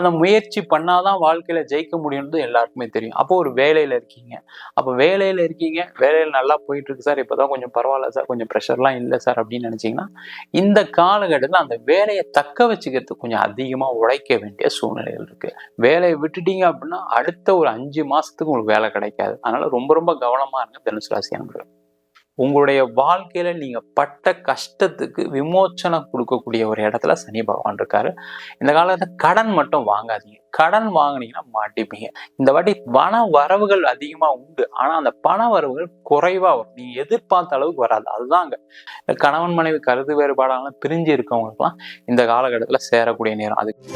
அந்த முயற்சி பண்ணாதான் வாழ்க்கையில ஜெயிக்க முடியும்னு எல்லாருக்குமே தெரியும். அப்போ ஒரு வேலையில இருக்கீங்க. அப்போ வேலையில இருக்கீங்க. வேலையில நல்லா போயிட்டு இருக்கு சார். இப்போதான் கொஞ்சம் பரவாயில்ல சார். கொஞ்சம் ப்ரெஷர்லாம் இல்லை சார் அப்படின்னு நினைச்சீங்கன்னா இந்த காலகட்டத்தில் அந்த வேலையை தக்க வச்சுக்கிறதுக்கு கொஞ்சம் அதிகமா உழைக்க வேண்டிய சூழ்நிலைகள் இருக்கு. வேலையை விட்டுட்டீங்க அப்படின்னா அடுத்த ஒரு அஞ்சு மாசத்துக்கு உங்களுக்கு வேலை கிடைக்காது. அதனால ரொம்ப ரொம்ப கவனமா இருங்க. தனுசு ராசி அன்பர்கள். உங்களுடைய வாழ்க்கையில நீங்க பட்ட கஷ்டத்துக்கு விமோச்சனம் கொடுக்கக்கூடிய ஒரு இடத்துல சனி பகவான் இருக்காரு. இந்த காலத்துல கடன் மட்டும் வாங்காதீங்க. கடன் வாங்கினீங்கன்னா மாட்டிப்பீங்க. இந்த வாட்டி பண வரவுகள் அதிகமா உண்டு. ஆனா அந்த பண வரவுகள் குறைவா வரும். நீங்க எதிர்பார்த்த அளவுக்கு வராது. அதுதாங்க. கணவன் மனைவி கருத்து வேறுபாடான பிரிஞ்சு இருக்கவங்களுக்குலாம் இந்த காலகட்டத்துல சேரக்கூடிய நேரம். அதுக்கு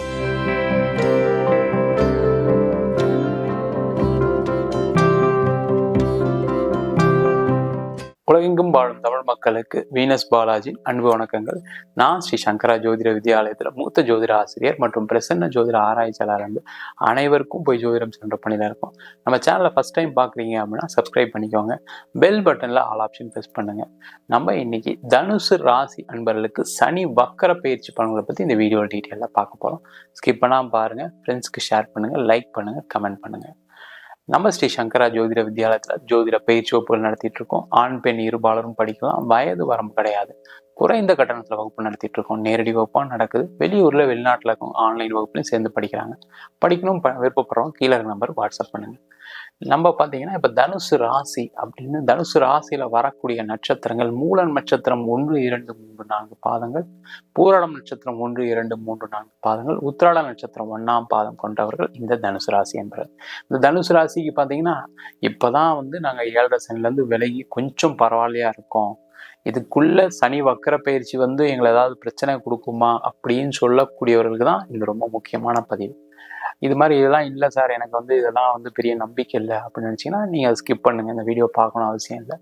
உலகெங்கும் வாழும் தமிழ் மக்களுக்கு வீனஸ் பாலாஜி அன்பு வணக்கங்கள். நான் ஸ்ரீ சங்கரா ஜோதிட வித்யாலயத்தில் மூத்த ஜோதிட ஆசிரியர் மற்றும் பிரசன்ன ஜோதிட ஆராய்ச்சியாளர் வந்து அனைவருக்கும் போய் ஜோதிடம் சென்ற பணியில் இருக்கும். நம்ம சேனலை ஃபஸ்ட் டைம் பார்க்குறீங்க அப்படின்னா சப்ஸ்கிரைப் பண்ணிக்கோங்க. பெல் பட்டனில் ஆல் ஆப்ஷன் ப்ரெஸ் பண்ணுங்கள் நம்ம இன்னைக்கு தனுசு ராசி அன்பர்களுக்கு சனி வக்கர பயிற்சி பலன்களை பற்றி இந்த வீடியோ டீட்டெயிலாக பார்க்க போகிறோம் ஸ்கிப் பண்ணாமல் பாருங்கள் ஃப்ரெண்ட்ஸ்க்கு ஷேர் பண்ணுங்கள் லைக் பண்ணுங்கள் கமெண்ட் பண்ணுங்கள் நம்ம ஸ்ரீ சங்கரா ஜோதிட வித்யாலயத்தில் ஜோதிட பயிற்சி வகுப்புகள் நடத்திட்டு இருக்கோம் ஆண் பெண் இருபாலரும் படிக்கலாம். வயது வரம்பு கிடையாது. குறைந்த கட்டணத்தில் வகுப்பு நடத்திட்டு இருக்கோம் நேரடி வகுப்பாக நடக்குது. வெளியூர்ல வெளிநாட்டில் இருக்கும். ஆன்லைன் வகுப்புலையும் சேர்ந்து படிக்கிறாங்க. படிக்கணும் விருப்பப்படுறோம் கீழே நம்பர் வாட்ஸ்அப் பண்ணுங்க. நம்ம பார்த்தீங்கன்னா இப்போ தனுசு ராசி அப்படின்னு தனுசு ராசியில வரக்கூடிய நட்சத்திரங்கள் மூல நட்சத்திரம் ஒன்று இரண்டு மூன்று நான்கு பாதங்கள் பூராடம் நட்சத்திரம் ஒன்று இரண்டு மூன்று நான்கு பாதங்கள் உத்திராட நட்சத்திரம் ஒன்றாம் பாதம் கொண்டவர்கள் இந்த தனுசு ராசி என்பது இந்த தனுசு ராசிக்கு பார்த்தீங்கன்னா இப்போதான் வந்து நாங்கள் ஏழரை சனிலேருந்து விலகி கொஞ்சம் பரவாயில்லையா இருக்கோம். இதுக்குள்ள சனி வக்கர பயிற்சி வந்து எங்களை ஏதாவது பிரச்சனை கொடுக்குமா அப்படின்னு சொல்லக்கூடியவர்களுக்கு தான் இது ரொம்ப முக்கியமான பதிவு. இது மாதிரி இதெல்லாம் இல்லை சார். எனக்கு வந்து இதெல்லாம் வந்து பெரிய நம்பிக்கை இல்லை அப்படின்னு நினச்சிங்கன்னா நீங்கள் அதை ஸ்கிப் பண்ணுங்கள் இந்த வீடியோ பார்க்கணும் அவசியம் இல்லை.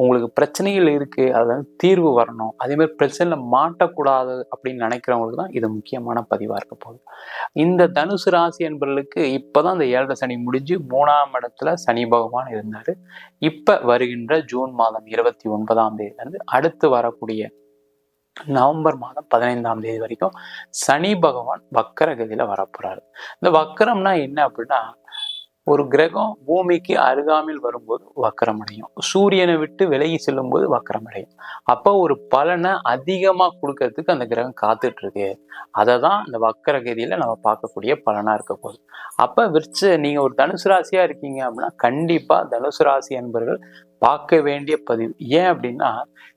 உங்களுக்கு பிரச்சனைகள் இருக்குது அதில் வந்து தீர்வு வரணும். அதேமாதிரி பிரச்சனையில் மாட்டக்கூடாது அப்படின்னு நினைக்கிறவங்களுக்கு தான் இது முக்கியமான பதிவாக இருக்க போகுது. இந்த தனுசு ராசி என்பவர்களுக்கு இப்போதான் இந்த ஏழரை சனி முடிஞ்சு மூணாம் இடத்துல சனி பகவான் இருந்தார். இப்போ வருகின்ற ஜூன் மாதம் இருபத்தி ஒன்பதாம் தேதியிலேருந்து அடுத்து வரக்கூடிய நவம்பர் மாதம் பதினைந்தாம் தேதி வரைக்கும் சனி பகவான் வக்கர கதியில வரப்போறாரு. இந்த வக்கரம்னா என்ன அப்படின்னா ஒரு கிரகம் பூமிக்கு அருகாமையில் வரும்போது வக்கரம் அடையும். சூரியனை விட்டு விலகி செல்லும் போது வக்கரம் அடையும். அப்போ ஒரு பலனை அதிகமா கொடுக்கறதுக்கு அந்த கிரகம் காத்துட்டு இருக்கு அதை தான் இந்த வக்கர கதியில நம்ம பார்க்கக்கூடிய பலனா இருக்க போகுது. அப்ப விருச்ச நீங்க ஒரு தனுசு ராசியா இருக்கீங்க அப்படின்னா கண்டிப்பா தனுசு ராசி என்பவர்கள் பார்க்க வேண்டிய பதிவு. ஏன் அப்படின்னா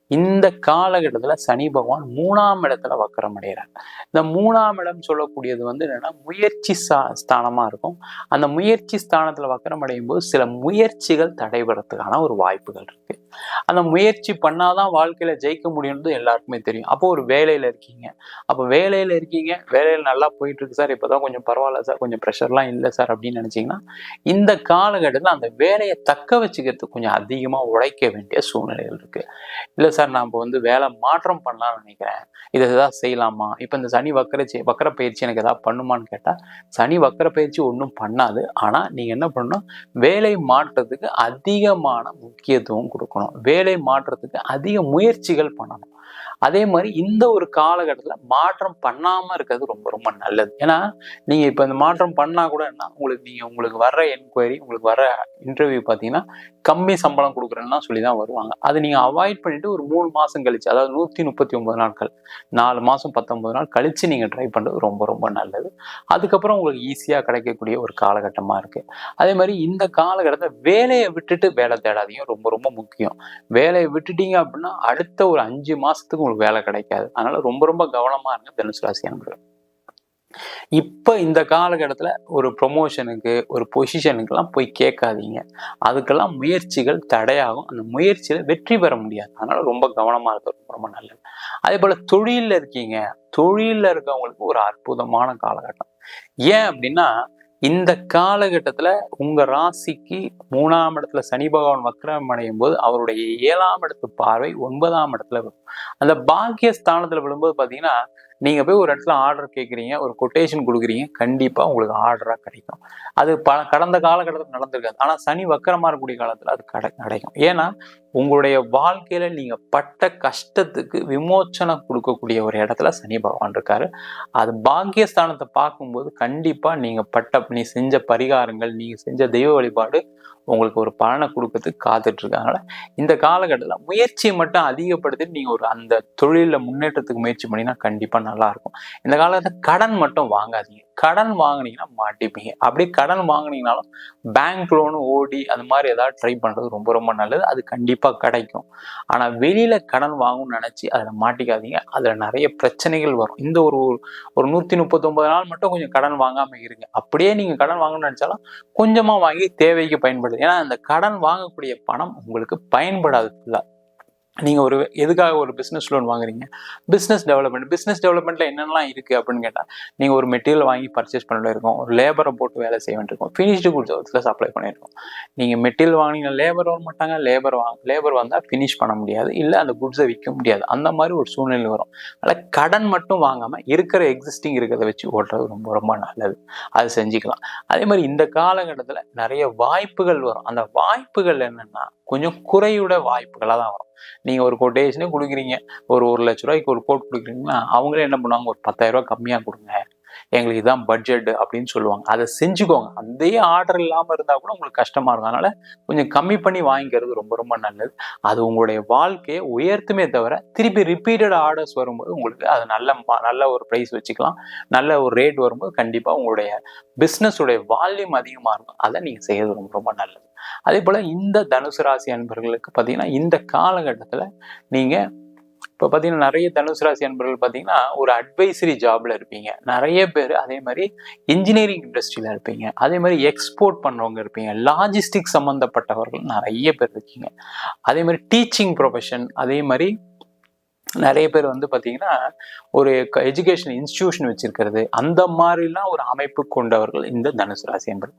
இந்த காலகட்டத்துல சனி பகவான் மூணாம் இடத்துல வக்கரம் அடைகிறார். இந்த மூணாம் இடம் சொல்லக்கூடியது வந்து என்னன்னா முயற்சி சா ஸ்தானமா இருக்கும். அந்த முயற்சி ஸ்தானத்துல வக்கரம் அடையும் போது சில முயற்சிகள் தடைபடுறதுக்கான ஒரு வாய்ப்புகள் இருக்கு. அந்த முயற்சி பண்ணாதான் வாழ்க்கையில ஜெயிக்க முடியும்னு எல்லாருக்குமே தெரியும். அப்போ ஒரு வேலையில இருக்கீங்க. அப்போ வேலையில இருக்கீங்க. வேலையில நல்லா போயிட்டு இருக்கு சார். இப்பதான் கொஞ்சம் பரவாயில்ல சார். கொஞ்சம் ப்ரெஷர்லாம் இல்லை சார் அப்படின்னு நினைச்சீங்கன்னா இந்த காலகட்டத்தில் அந்த வேலையை தக்க வச்சுக்கிறதுக்கு கொஞ்சம் அதிகமா உழைக்க வேண்டிய சூழ்நிலைகள் இருக்கு. இல்லை சார் நான் இப்போ வந்து வேலை மாற்றம் பண்ணலாம்னு நினைக்கிறேன். இதை எதாவது செய்யலாமா? இப்போ இந்த சனி வக்கர வக்கர பயிற்சி எனக்கு எதாவது பண்ணுமான்னு கேட்டால் சனி வக்கர பயிற்சி ஒன்றும் பண்ணாது. ஆனால் நீங்கள் என்ன பண்ணணும்? வேலை மாற்றத்துக்கு அதிகமான முக்கியத்துவம் கொடுக்கணும். வேலை மாற்றத்துக்கு அதிக முயற்சிகள் பண்ணணும். அதே மாதிரி இந்த ஒரு காலகட்டத்தில் மாற்றம் பண்ணாமல் இருக்கிறது ரொம்ப ரொம்ப நல்லது. ஏன்னா நீங்கள் இப்போ இந்த மாற்றம் பண்ணால் கூட என்ன? உங்களுக்கு நீங்கள் உங்களுக்கு வர்ற என்கொயரி உங்களுக்கு வர இன்டர்வியூ பார்த்தீங்கன்னா கம்மி சம்பளம் கொடுக்குறேன்னா சொல்லி தான் வருவாங்க. அதை நீங்கள் அவாய்ட் பண்ணிட்டு ஒரு மூணு மாதம் கழிச்சு அதாவது நூற்றி முப்பத்தி ஒன்பது நாட்கள் நாலு மாதம் பத்தொன்பது நாள் கழிச்சு நீங்கள் ட்ரை பண்ணுறது ரொம்ப ரொம்ப நல்லது. அதுக்கப்புறம் உங்களுக்கு ஈஸியாக கிடைக்கக்கூடிய ஒரு காலகட்டமாக இருக்குது அதே மாதிரி இந்த காலகட்டத்தில் வேலையை விட்டுட்டு வேலை தேடாதீங்க. ரொம்ப ரொம்ப முக்கியம். வேலையை விட்டுட்டீங்க அப்படின்னா அடுத்த ஒரு அஞ்சு மாசத்துக்கு உங்களுக்கு வேலை கிடைக்காது. அதனால ரொம்ப ரொம்ப கவனமா இருங்க தனுசு ராசி அன்பர்கள். இப்ப இந்த காலகட்டத்துல ஒரு ப்ரொமோஷனுக்கு ஒரு பொசிஷனுக்கெல்லாம் போய் கேட்காதீங்க. அதுக்கெல்லாம் முயற்சிகள் தடையாகும். அந்த முயற்சியில வெற்றி பெற முடியாது. அதனால ரொம்ப கவனமா இருக்கிறது ரொம்ப ரொம்ப நல்லது. அதே போல தொழில்ல இருக்கீங்க. தொழில்ல இருக்கவங்களுக்கு ஒரு அற்புதமான காலகட்டம். ஏன் அப்படின்னா இந்த காலகட்டத்துல உங்க ராசிக்கு மூணாம் இடத்துல சனி பகவான் வக்ரம் அடையும் போது அவருடைய ஏழாம் இடத்து பார்வை ஒன்பதாம் இடத்துல வரும். அந்த பாக்கிய ஸ்தானத்தில் விழும்போது பாத்தீங்கன்னா நீங்கள் போய் ஒரு இடத்துல ஆர்டர் கேட்குறீங்க ஒரு கொட்டேஷன் கொடுக்குறீங்க கண்டிப்பாக உங்களுக்கு ஆர்டராக கிடைக்கும். அது ப கடந்த காலகட்டத்தில் நடந்திருக்காது. ஆனால் சனி வக்கரமாக இருக்கக்கூடிய காலத்தில் அது கடை கிடைக்கும். ஏன்னா உங்களுடைய வாழ்க்கையில் நீங்கள் பட்ட கஷ்டத்துக்கு விமோச்சனம் கொடுக்கக்கூடிய ஒரு இடத்துல சனி பகவான் இருக்காரு. அது பாக்கியஸ்தானத்தை பார்க்கும்போது கண்டிப்பாக நீங்கள் பட்ட நீ செஞ்ச பரிகாரங்கள் நீங்கள் செஞ்ச தெய்வ வழிபாடு உங்களுக்கு ஒரு பலனை கொடுக்கறதுக்கு காத்துட்டு இருக்காங்க இந்த காலகட்டத்தில் முயற்சியை மட்டும் அதிகப்படுத்தி நீங்க ஒரு அந்த தொழில முன்னேற்றத்துக்கு முயற்சி பண்ணினா கண்டிப்பா நல்லா இருக்கும். இந்த காலகட்டத்தில் கடன் மட்டும் வாங்காதீங்க. கடன் வாங்கினீங்கன்னா மாட்டிப்பீங்க. அப்படி கடன் வாங்கினீங்கனாலும் பேங்க் லோனு ஓடி அது மாதிரி ஏதாவது ட்ரை பண்ணுறது ரொம்ப ரொம்ப நல்லது. அது கண்டிப்பாக கிடைக்கும். ஆனால் வெளியில் கடன் வாங்கணும்னு நினச்சி அதில் மாட்டிக்காதீங்க. அதில் நிறைய பிரச்சனைகள் வரும். இந்த ஒரு ஒரு நூற்றி முப்பத்தொன்பது நாள் மட்டும் கொஞ்சம் கடன் வாங்காமல் இருங்க. அப்படியே நீங்கள் கடன் வாங்கணும்னு நினச்சாலும் கொஞ்சமாக வாங்கி தேவைக்கு பயன்படுது ஏன்னா அந்த கடன் வாங்கக்கூடிய பணம் உங்களுக்கு பயன்படாது ஃபுல்லா நீங்கள் ஒரு எதுக்காக ஒரு பிஸ்னஸ் லோன் வாங்குறீங்க? பிஸ்னஸ் டெவலப்மெண்ட் பிஸ்னஸ் டெவலப்மெண்ட்டில் என்னென்னலாம் இருக்குது அப்படின்னு கேட்டால் நீங்கள் ஒரு மெட்டீரியல் வாங்கி பர்ச்சேஸ் பண்ண இருக்கோம் ஒரு லேபரை போட்டு வேலை செய்ய வேண்டியிருக்கோம். ஃபினிஷ்டு குட்ஸ் சப்ளை பண்ணியிருக்கோம். நீங்கள் மெட்டீரியல் வாங்கினீங்க லேபர் வர மாட்டாங்க. லேபர் வாங்க லேபர் வந்தால் ஃபினிஷ் பண்ண முடியாது. இல்லை அந்த குட்ஸை விற்க முடியாது. அந்த மாதிரி ஒரு சூழ்நிலை வரும். அதனால கடன் மட்டும் வாங்காமல் இருக்கிற எக்ஸிஸ்டிங் இருக்கிறத வச்சு ஓட்டுறது ரொம்ப ரொம்ப நல்லது. அது செஞ்சுக்கலாம். அதே மாதிரி இந்த காலகட்டத்தில் நிறைய வாய்ப்புகள் வரும். அந்த வாய்ப்புகள் என்னென்னா கொஞ்சம் குறையுட வாய்ப்புகளாக தான் வரும். நீங்கள் ஒரு கொட்டேஷனே கொடுக்குறீங்க ஒரு ஒரு லட்ச ரூபாய்க்கு ஒரு கோட் கொடுக்குறீங்கன்னா அவங்களே என்ன பண்ணுவாங்க? ஒரு பத்தாயிரம் கம்மியாக கொடுங்க. எங்களுக்கு இதுதான் பட்ஜெட் அப்படின்னு சொல்லுவாங்க. அதை செஞ்சுக்கோங்க. அதே ஆர்டர் இல்லாமல் இருந்தால் கூட உங்களுக்கு கஷ்டமாக இருக்கும். அதனால கொஞ்சம் கம்மி பண்ணி வாங்கிக்கிறது ரொம்ப ரொம்ப நல்லது. அது உங்களுடைய வாழ்க்கையை உயர்த்துமே தவிர திருப்பி ரிப்பீட்டட் ஆர்டர்ஸ் வரும்போது உங்களுக்கு அது நல்ல நல்ல ஒரு ப்ரைஸ் வச்சுக்கலாம். நல்ல ஒரு ரேட் வரும்போது கண்டிப்பாக உங்களுடைய பிஸ்னஸுடைய வால்யூம் அதிகமாக இருக்கும். அதை நீங்கள் செய்யறது ரொம்ப ரொம்ப நல்லது. அதே போல் இந்த தனுசு ராசி அன்பர்களுக்கு பார்த்தீங்கன்னா இந்த காலகட்டத்தில் நீங்கள் இப்போ பார்த்தீங்கன்னா நிறைய தனுசு ராசி அன்பர்கள் பார்த்தீங்கன்னா ஒரு அட்வைசரி ஜாப்ல இருப்பீங்க. நிறைய பேர் அதே மாதிரி இன்ஜினியரிங் இண்டஸ்ட்ரியில இருப்பீங்க. அதே மாதிரி எக்ஸ்போர்ட் பண்ணுறவங்க இருப்பீங்க. லாஜிஸ்டிக் சம்மந்தப்பட்டவர்கள் நிறைய பேர் இருக்கீங்க. அதே மாதிரி டீச்சிங் ப்ரொஃபஷன் அதே மாதிரி நிறைய பேர் வந்து பார்த்தீங்கன்னா ஒரு எஜுகேஷன் இன்ஸ்டிடியூஷன் வச்சிருக்கிறது. அந்த மாதிரிலாம் ஒரு அமைப்பு கொண்டவர்கள் இந்த தனுசு ராசி என்பது.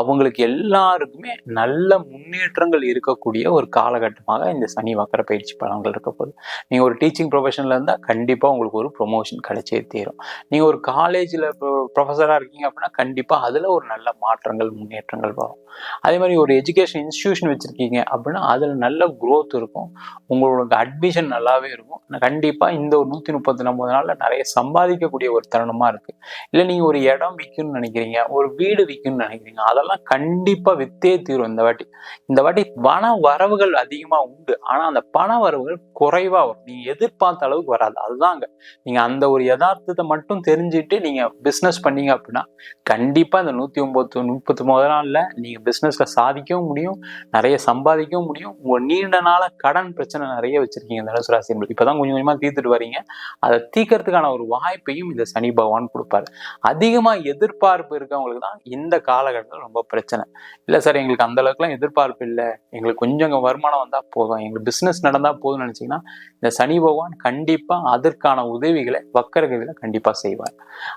அவங்களுக்கு எல்லாருக்குமே நல்ல முன்னேற்றங்கள் இருக்கக்கூடிய ஒரு காலகட்டமாக இந்த சனி வக்கர பயிற்சி பலன்கள் இருக்க போகுது. நீங்கள் ஒரு டீச்சிங் ப்ரொஃபஷனில் இருந்தால் கண்டிப்பாக உங்களுக்கு ஒரு ப்ரொமோஷன் கிடைச்சே தீரும். நீங்கள் ஒரு காலேஜில் ப்ரொஃபஸராக இருக்கீங்க அப்படின்னா கண்டிப்பாக அதில் ஒரு நல்ல மாற்றங்கள் முன்னேற்றங்கள் வரும். அதே மாதிரி ஒரு எஜுகேஷன் இன்ஸ்டிடியூஷன் வச்சுருக்கீங்க அப்படின்னா அதில் நல்ல குரோத் இருக்கும். உங்களோட அட்மிஷன் நல்லாவே இருக்கும். கண்டிப்பாக இந்த ஒரு நூற்றி முப்பத்தி ஒன்பது நாள்ல நிறைய சம்பாதிக்கக்கூடிய ஒரு தருணமா இருக்கு. இல்லை நீங்க ஒரு இடம் விற்கணும்னு நினைக்கிறீங்க ஒரு வீடு விற்கணும்னு நினைக்கிறீங்க அதெல்லாம் கண்டிப்பா வித்தே தீரும் இந்த வாட்டி. இந்த வாட்டி பண வரவுகள் அதிகமா உண்டு. ஆனா அந்த பண வரவுகள் குறைவா வரும். நீங்க எதிர்பார்த்த அளவுக்கு வராது. அதுதாங்க. நீங்க அந்த ஒரு யதார்த்தத்தை மட்டும் தெரிஞ்சுட்டு நீங்க பிசினஸ் பண்ணீங்க அப்படின்னா கண்டிப்பா இந்த நூத்தி ஒன்பது முப்பத்தி ஒன்பது நாள்ல நீங்க பிசினஸ்ல சாதிக்கவும் முடியும் நிறைய சம்பாதிக்கவும் முடியும். உங்க நீண்ட நாள கடன் பிரச்சனை நிறைய வச்சிருக்கீங்க தனுசு ராசி இப்பதான் கொஞ்சம் கொஞ்சமா தீர்த்துட்டு வரீங்க. அதை தீக்க ஜெயிக்கிறதுக்கான ஒரு வாய்ப்பையும் இந்த சனி பகவான் கொடுப்பாரு. அதிகமா எதிர்பார்ப்பு இருக்கவங்களுக்கு தான் இந்த காலகட்டத்தில் ரொம்ப பிரச்சனை. இல்லை சார் எங்களுக்கு அந்த அளவுக்குலாம் எதிர்பார்ப்பு இல்லை. எங்களுக்கு கொஞ்சம் வருமானம் வந்தா போதும். எங்களுக்கு பிசினஸ் நடந்தா போதும்னு நினைச்சீங்கன்னா இந்த சனி பகவான் கண்டிப்பா அதற்கான உதவிகளை வக்கரகவில கண்டிப்பா செய்வார்.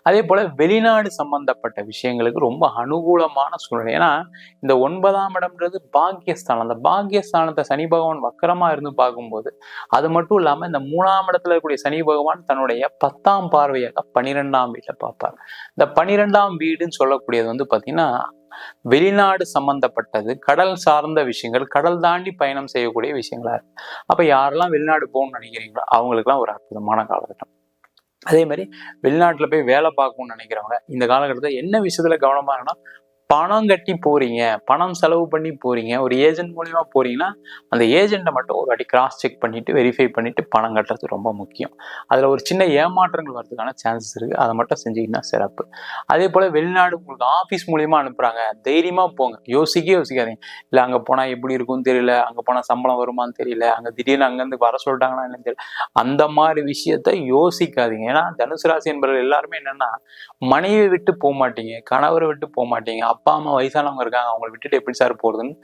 அதே போல வெளிநாடு சம்பந்தப்பட்ட விஷயங்களுக்கு ரொம்ப அனுகூலமான சூழ்நிலை. ஏன்னா இந்த ஒன்பதாம் இடம்ன்றது பாக்கியஸ்தானம். அந்த பாக்கியஸ்தானத்தை சனி பகவான் வக்கரமாக இருந்து பார்க்கும்போது அது மட்டும் இல்லாம இந்த மூணாம் இடத்துல இருக்கக்கூடிய சனி பகவான் தன்னுடைய பத்தாம் பார்வையாக பனிரெண்டாம் வீட்டில் பார்ப்பார். இந்த பனிரெண்டாம் வீடுன்னு சொல்லக்கூடியது வந்து பார்த்தீங்கன்னா வெளிநாடு சம்பந்தப்பட்டது கடல் சார்ந்த விஷயங்கள் கடல் தாண்டி பயணம் செய்யக்கூடிய விஷயங்களா இருக்கு. அப்ப யாரெல்லாம் வெளிநாடு போகணும்னு நினைக்கிறீங்களோ அவங்களுக்குலாம் ஒரு அற்புதமான காலகட்டம். அதே மாதிரி வெளிநாட்டுல போய் வேலை பார்க்கணும்னு நினைக்கிறவங்க இந்த காலகட்டத்தில் என்ன விஷயத்துல கவனமா இருக்குன்னா பணம் கட்டி போறீங்க பணம் செலவு பண்ணி போறீங்க ஒரு ஏஜென்ட் மூலியமா போறீங்கன்னா அந்த ஏஜென்ட்டை மட்டும் ஒரு வாட்டி கிராஸ் செக் பண்ணிட்டு வெரிஃபை பண்ணிட்டு பணம் கட்டுறது ரொம்ப முக்கியம். அதுல ஒரு சின்ன ஏமாற்றங்கள் வர்றதுக்கான சான்சஸ் இருக்கு. அதை மட்டும் செஞ்சீங்கன்னா சிறப்பு. அதே போல வெளிநாடு உங்களுக்கு ஆஃபீஸ் மூலியமா அனுப்புறாங்க. தைரியமா போங்க. யோசிக்க யோசிக்காதீங்க. இல்லை அங்க போனா எப்படி இருக்கும்னு தெரியல. அங்க போனா சம்பளம் வருமானு தெரியல. அங்க திடீர்னு அங்கேருந்து வர சொல்லிட்டாங்கன்னா என்னன்னு தெரியல. அந்த மாதிரி விஷயத்த யோசிக்காதீங்க. ஏன்னா தனுசு ராசி என்பவர்கள் எல்லாருமே என்னன்னா மனைவி விட்டு போக மாட்டீங்க கணவரை விட்டு போக மாட்டீங்க. அப்பா அம்மா வயசானவங்க இருக்காங்க அவங்களை விட்டுட்டு எப்படி சார் போகுதுன்னு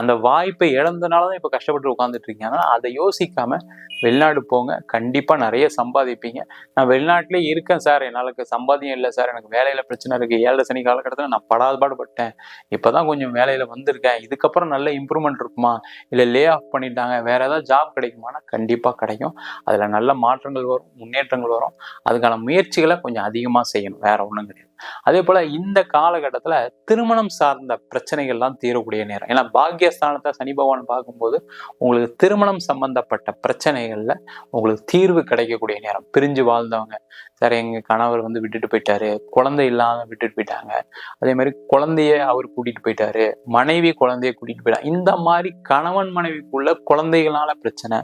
அந்த வாய்ப்பை இழந்தனால தான் இப்போ கஷ்டப்பட்டு உட்காந்துட்டு இருக்கீங்க. அதனால் அதை யோசிக்காம வெளிநாடு போங்க. கண்டிப்பாக நிறைய சம்பாதிப்பீங்க. நான் வெளிநாட்டிலே இருக்கேன் சார் என்னால் சம்பாதியம் இல்லை சார் எனக்கு வேலையில் பிரச்சனை இருக்குது ஏழரை சனி காலகட்டத்தில் நான் படாது பாடுபட்டேன் இப்பதான் கொஞ்சம் வேலையில் வந்திருக்கேன். இதுக்கப்புறம் நல்ல இம்ப்ரூவ்மெண்ட் இருக்குமா? இல்லை லே ஆஃப் பண்ணிட்டாங்க. வேற ஏதாவது ஜாப் கிடைக்குமானா கண்டிப்பாக கிடைக்கும். அதில் நல்ல மாற்றங்கள் வரும் முன்னேற்றங்கள் வரும். அதுக்கான முயற்சிகளை கொஞ்சம் அதிகமாக செய்யணும். வேற ஒன்றும் கிடையாது. அதே போல இந்த காலகட்டத்துல திருமணம் சார்ந்த பிரச்சனைகள்லாம் தீரக்கூடிய நேரம். ஏன்னா பாக்கியஸ்தானத்தை சனி பகவான் பார்க்கும்போது உங்களுக்கு திருமணம் சம்பந்தப்பட்ட பிரச்சனைகள்ல உங்களுக்கு தீர்வு கிடைக்கக்கூடிய நேரம். பிரிஞ்சு வாழ்ந்தவங்க. சார் எங்க கணவர் வந்து விட்டுட்டு போயிட்டாரு. குழந்தை இல்லாம விட்டுட்டு போயிட்டாங்க. அதே மாதிரி குழந்தைய அவர் கூட்டிட்டு போயிட்டாரு. மனைவி குழந்தைய கூட்டிட்டு போயிட்டாங்க இந்த மாதிரி கணவன் மனைவிக்குள்ள குழந்தைகளால பிரச்சனை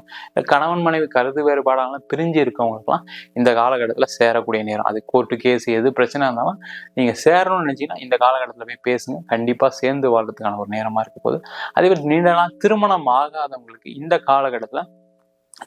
கணவன் மனைவி கருத்து வேறுபாடால பிரிஞ்சு இருக்கவங்களுக்குலாம் இந்த காலகட்டத்துல சேரக்கூடிய நேரம். அது கோர்ட்டு கேஸ் எது பிரச்சனை இருந்தாலும் நீங்க சேரணும்னு நினைச்சீங்கன்னா இந்த காலகட்டத்தில் போய் பேசுங்க. கண்டிப்பா சேர்ந்து வாழ்றதுக்கான ஒரு நேரமா இருக்க போகுது. அதே மாதிரி நீண்ட நாள் திருமணம் ஆகாதவங்களுக்கு இந்த காலகட்டத்துல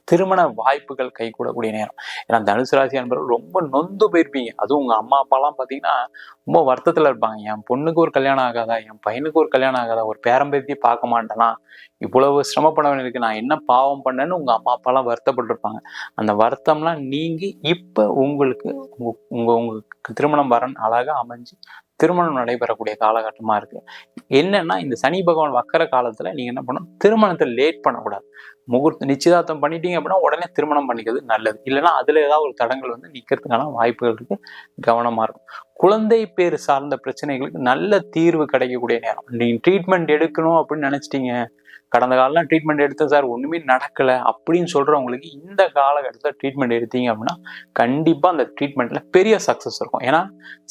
திருமண வாய்ப்புகள் கைகூடக்கூடிய நேரம். ஏன்னா தனுசு ராசி அன்பர்கள் ரொம்ப நொந்து போயிருப்பீங்க. அதுவும் உங்க அம்மா அப்பாலாம் பாத்தீங்கன்னா ரொம்ப வருத்தத்துல இருப்பாங்க. என் பொண்ணுக்கு ஒரு கல்யாணம் ஆகாதா? என் பையனுக்கு ஒரு கல்யாணம் ஆகாதா? ஒரு பேரம்பேத்தியை பார்க்க மாட்டேனா? இவ்வளவு சிரமப்பட வேண்டியிருக்கு நான் என்ன பாவம் பண்ணேன்னு உங்க அம்மா அப்பாலாம் வருத்தப்பட்டிருப்பாங்க. அந்த வருத்தம்லாம் நீங்கி இப்ப உங்களுக்கு உங்க உங்க உங்களுக்கு திருமணம் வரன் அழகா அமைஞ்சு திருமணம் நடைபெறக்கூடிய காலகட்டமாக இருக்கு. என்னன்னா இந்த சனி பகவான் வக்கர காலத்தில் நீங்கள் என்ன பண்ணணும்? திருமணத்தை லேட் பண்ணக்கூடாது. முகூர்த்த நிச்சயதார்த்தம் பண்ணிட்டீங்க அப்படின்னா உடனே திருமணம் பண்ணிக்கிறது நல்லது. இல்லைன்னா அதில் ஏதாவது ஒரு தடங்கள் வந்து நிற்கிறதுக்கான வாய்ப்புகள் இருக்குது கவனமாக இருக்கும் குழந்தை பேர் சார்ந்த பிரச்சனைகளுக்கு நல்ல தீர்வு கிடைக்கக்கூடிய நேரம். நீங்கள் ட்ரீட்மெண்ட் எடுக்கணும் அப்படின்னு நினச்சிட்டீங்க. கடந்த காலம் ட்ரீட்மெண்ட் எடுத்தேன் சார். ஒன்றுமே நடக்கல அப்படின்னு சொல்றவங்களுக்கு இந்த காலகட்டத்தில் ட்ரீட்மெண்ட் எடுத்தீங்க அப்படின்னா கண்டிப்பா அந்த ட்ரீட்மெண்ட்ல பெரிய சக்சஸ் இருக்கும். ஏன்னா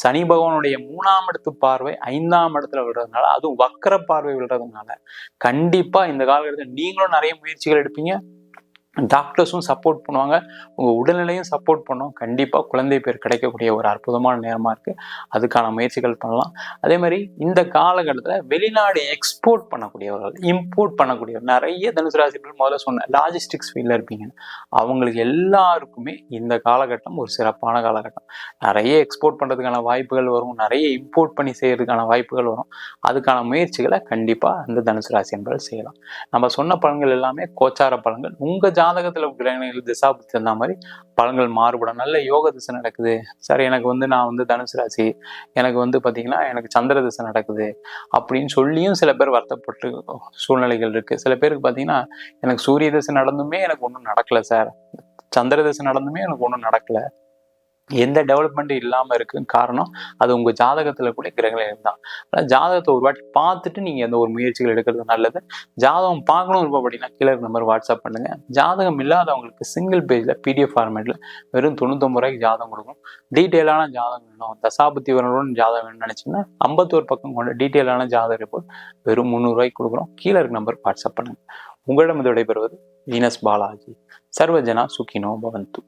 சனி பகவானுடைய மூணாம் இடத்து பார்வை ஐந்தாம் இடத்துல விடுறதுனால அதுவும் வக்கர பார்வை விடுறதுனால கண்டிப்பா இந்த காலகட்டத்தில் நீங்களும் நிறைய முயற்சிகள் எடுப்பீங்க. டாக்டர்ஸும் சப்போர்ட் பண்ணுவாங்க. உங்கள் உடல்நிலையும் சப்போர்ட் பண்ணோம். கண்டிப்பாக குழந்தை பேர் கிடைக்கக்கூடிய ஒரு அற்புதமான நேரமாக இருக்குது அதுக்கான முயற்சிகள் பண்ணலாம். அதே மாதிரி இந்த காலகட்டத்தில் வெளிநாடு எக்ஸ்போர்ட் பண்ணக்கூடியவர்கள் இம்போர்ட் பண்ணக்கூடியவர் நிறைய தனுசு ராசிகள் முதல்ல சொன்ன லாஜிஸ்டிக்ஸ் ஃபீல்டில் இருப்பீங்க. அவங்களுக்கு எல்லாருக்குமே இந்த காலகட்டம் ஒரு சிறப்பான காலகட்டம். நிறைய எக்ஸ்போர்ட் பண்ணுறதுக்கான வாய்ப்புகள் வரும். நிறைய இம்போர்ட் பண்ணி செய்கிறதுக்கான வாய்ப்புகள் வரும். அதுக்கான முயற்சிகளை கண்டிப்பாக அந்த தனுசு ராசி என்பவர்கள் செய்யலாம். நம்ம சொன்ன பழங்கள் எல்லாமே கோச்சார பழங்கள். உங்கள் ஜாதகத்துல கிரகணிகள் திசாபுத்தி தகுந்த மாதிரி பலன்கள் மாறுபடும். நல்ல யோக திசை நடக்குது. சார் எனக்கு வந்து நான் வந்து தனுசு ராசி எனக்கு வந்து பாத்தீங்கன்னா எனக்கு சந்திர திசை நடக்குது அப்படின்னு சொல்லியும் சில பேர் வருத்தப்பட்டு சூழ்நிலைகள் இருக்கு. சில பேருக்கு பாத்தீங்கன்னா எனக்கு சூரிய திசை நடந்துமே எனக்கு ஒன்றும் நடக்கல சார். சந்திர திசை நடந்துமே எனக்கு ஒன்றும் நடக்கல. எந்த டெவலப்மெண்ட்டும் இல்லாமல் இருக்கு காரணம் அது உங்க ஜாதகத்தில் கூட கிரகங்கள் தான். ஆனால் ஜாதகத்தை ஒரு வாட்டி பார்த்துட்டு நீங்க எந்த ஒரு முயற்சிகள் எடுக்கிறது நல்லது. ஜாதகம் பார்க்கணும் இருப்போம் அப்படின்னா கீழே நம்பர் வாட்ஸ்அப் பண்ணுங்க. ஜாதகம் இல்லாதவங்களுக்கு சிங்கிள் பேஜ்ல பிடிஎஃப் ஃபார்மேட்டில் வெறும் தொண்ணூத்தொம்பது ரூபாய்க்கு ஜாதகம் கொடுக்கும் டீட்டெயிலான ஜாதகம் வேணும். தசாபத்தி வரணும்னு ஜாதகம் வேணும்னு நினைச்சீங்கன்னா ஐம்பத்தோரு பக்கம் கொண்ட டீட்டெயிலான ஜாதக ரிப்போர்ட் வெறும் முந்நூறுரூவாய்க்கு கொடுக்குறோம் கீழே இருக்க நம்பர் வாட்ஸ்அப் பண்ணுங்க. உங்களிடம் இது விடைபெறுவது வீனஸ் பாலாஜி. சர்வஜனா சுகினோ பவந்து.